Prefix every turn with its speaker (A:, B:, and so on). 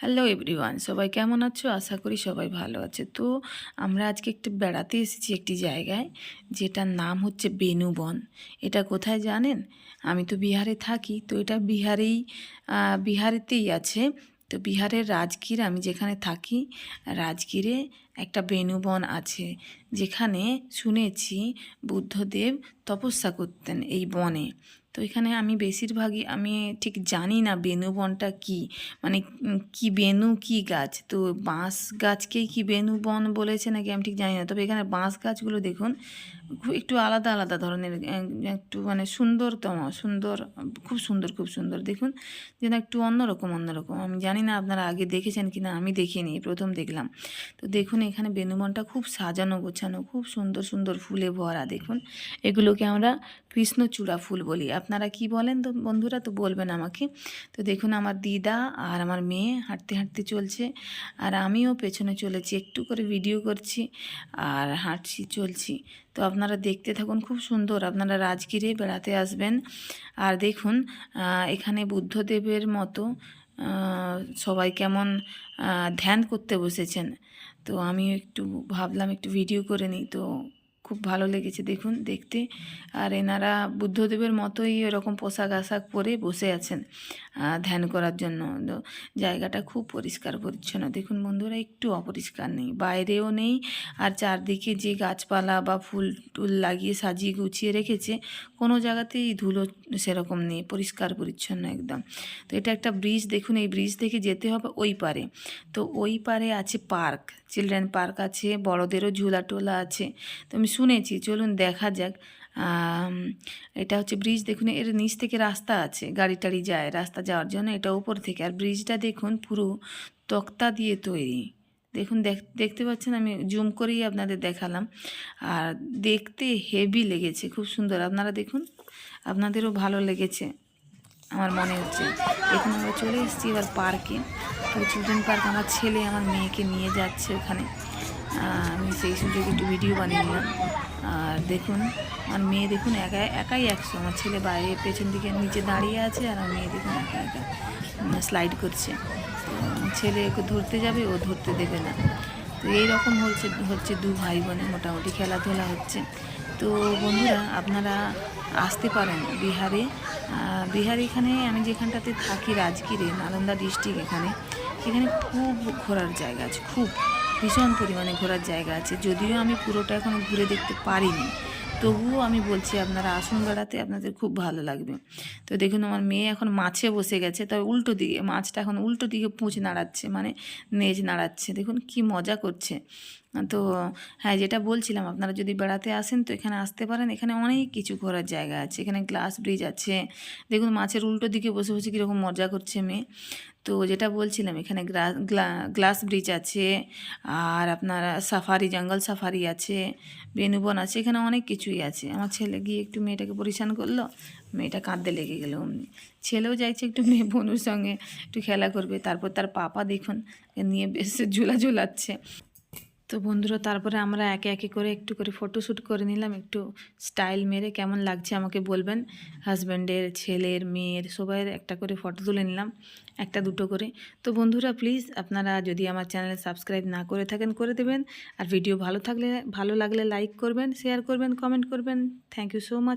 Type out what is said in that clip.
A: Hello everyone সবাই কেমন আছো? আশা করি সবাই ভালো আছে। তো আমরা আজকে একটু বেড়াতে এসেছি একটি জায়গায়, যেটার নাম হচ্ছে বেনুবন। এটা কোথায় জানেন? আমি তো বিহারে থাকি, তো এটা বিহারেই বিহারেতেই আছে। তো বিহারের রাজগীর আমি যেখানে থাকি, রাজগীরে একটা বেনুবন আছে যেখানে শুনেছি বুদ্ধদেব তপস্যা করতেন এই বনে। তো এখানে আমি বেশিরভাগই, আমি ঠিক জানি না বেনু বনটা কী মানে কি বেনু কি গাছ? তো বাঁশ গাছকেই কি বেনু বন বলেছে নাকি আমি ঠিক জানি না। তবে এখানে বাঁশ গাছগুলো দেখুন, খুব একটু আলাদা আলাদা ধরনের একটু মানে সুন্দরতম, সুন্দর, খুব সুন্দর খুব সুন্দর। দেখুন, যেন একটু অন্যরকম অন্যরকম। আমি জানি না আপনারা আগে দেখেছেন কি না আমি দেখিনি, প্রথম দেখলাম। তো দেখুন এখানে বেনুবনটা খুব সাজানো গোছানো, খুব সুন্দর সুন্দর ফুলে ভরা, দেখুন। এগুলোকে আমরা কৃষ্ণচূড়া ফুল বলি। আপনারা কি বলেন তো বন্ধুরা? তো বলবেন আমাকে। তো দেখুন, আমার দিদা আর আমার মেয়ে হাঁটতে হাঁটতে চলছে আর আমিও পেছনে চলেছি, একটু করে ভিডিও করছি আর হাঁটছি, চলছি। তো আপনারা দেখতে থাকুন, খুব সুন্দর। আপনারা রাজগিরে বেড়াতে আসবেন। আর দেখুন এখানে বুদ্ধদেবের মতো সবাই কেমন ধ্যান করতে বসেছেন। তো আমি একটু ভাবলাম একটু ভিডিও করে নিই। তো খুব ভালো লেগেছে, দেখুন, দেখতে। আর এনারা বুদ্ধদেবের মতোই এরকম পোশাক আশাক পরে বসে আছেন ধ্যান করার জন্য। জায়গাটা খুব পরিষ্কার পরিচ্ছন্ন। দেখুন বন্ধুরা, একটু অপরিষ্কার নেই, বাইরেও নেই। আর চারদিকে যে গাছপালা বা ফুল টুল লাগিয়ে সাজিয়ে গুছিয়ে রেখেছে, কোনো জায়গাতেই ধুলো সেরকম নেই, পরিষ্কার পরিচ্ছন্ন একদম। তো এটা একটা ব্রিজ, দেখুন, এই ব্রিজ থেকে যেতে হবে ওই পারে। তো ওই পারে আছে পার্ক, চিলড্রেন পার্ক আছে, বড়দেরও ঝুলা টোলা আছে। তো আমি শুনেছি, চলুন দেখা যাক। এটা হচ্ছে ব্রিজ দেখুন, এর নিচ থেকে রাস্তা আছে গাড়ি টাড়ি যায়, রাস্তা যাওয়ার জন্য এটা উপর থেকে। আর ব্রিজটা দেখুন, পুরো তক্তা দিয়ে তৈরি। দেখুন, দেখ, দেখতে পাচ্ছেন, আমি জুম করেই আপনাদের দেখালাম। আর দেখতে হেভি লেগেছে, খুব সুন্দর। আপনারা দেখুন, আপনাদেরও ভালো লেগেছে, আমার মনে হচ্ছে। এখন আমরা চলে এসেছি এবার পার্কে তো চিলড্রেন পার্ক আমার ছেলে, আমার মেয়েকে নিয়ে যাচ্ছে ওখানে। আমি সেই সুযোগে একটু ভিডিও বানিয়ে নিলাম। আর দেখুন, আমার মেয়ে দেখুন একা একাই একশো। আমার ছেলে বাইরে, পেছন দিকে, নিচে দাঁড়িয়ে আছে আর আমার মেয়ে দেখুন একা একা স্লাইড করছে। ছেলে ওকে ধরতে যাবে, ও ধরতে দেবে না। তো এইরকম হচ্ছে হচ্ছে দু ভাই বোনে মোটামুটি খেলাধুলা হচ্ছে। তো বন্ধুরা, আপনারা আসতে পারেন বিহারে। বিহার এখানে আমি যেখানটাতে থাকি, রাজগীরে, নালন্দা ডিস্ট্রিক্ট এখানে এখানে খুব ঘোরার জায়গা আছে, খুব। ভীষণ পরিমাণে ঘোরার জায়গা আছে। যদিও আমি পুরোটা এখনও ঘুরে দেখতে পারিনি। তবুও আমি বলছি আপনারা আসুন বেড়াতে, আপনাদের খুব ভালো লাগবে। তো দেখুন, আমার মেয়ে এখন মাছে বসে গেছে তবে উল্টো দিকে, মাছটা এখন উল্টো দিকে পুঁচ নাড়াচ্ছে মানে নেজ নাড়াচ্ছে। দেখুন কি মজা করছে। তো হ্যাঁ যেটা বলছিলাম, আপনারা যদি বেড়াতে আসেন তো এখানে আসতে পারেন। এখানে অনেক কিছু ঘোরার জায়গা আছে। এখানে গ্লাস ব্রিজ আছে। দেখুন, মাছের উল্টো দিকে বসে বসে কীরকম মজা করছে মেয়ে। তো যেটা বলছিলাম, এখানে গ্লাস ব্রিজ আছে, আর আপনার সাফারি, জঙ্গল সাফারি আছে, বেনুবন আছে, এখানে অনেক কিছুই আছে। আমার ছেলে গিয়ে একটু মেয়েটাকে পরিশান করল, মেয়েটা কাঁদতে লেগে গেল অমনি। ছেলেও যাইছে একটু মেয়ে বোনুর সঙ্গে, একটু খেলা করবে, তারপর তার পাপা দেখুন নিয়ে বেশ ঝুলা ঝুলাচ্ছে। তো বন্ধুরা, তারপরে আমরা একে একে করে একটু করে ফটোশ্যুট করে নিলাম। একটু স্টাইল মেরে কেমন লাগছে আমাকে বলবেন। হাজব্যান্ডের ছেলের, মেয়ের, সবাইয়ের একটা করে ফটো তুলে নিলাম, একটা দুটো করে। তো বন্ধুরা প্লিজ আপনারা যদি আমার চ্যানেলে সাবস্ক্রাইব না করে থাকেন, করে দেবেন। আর ভিডিও ভালো থাকলে, ভালো লাগলে লাইক করবেন শেয়ার করবেন কমেন্ট করবেন। Thank you so much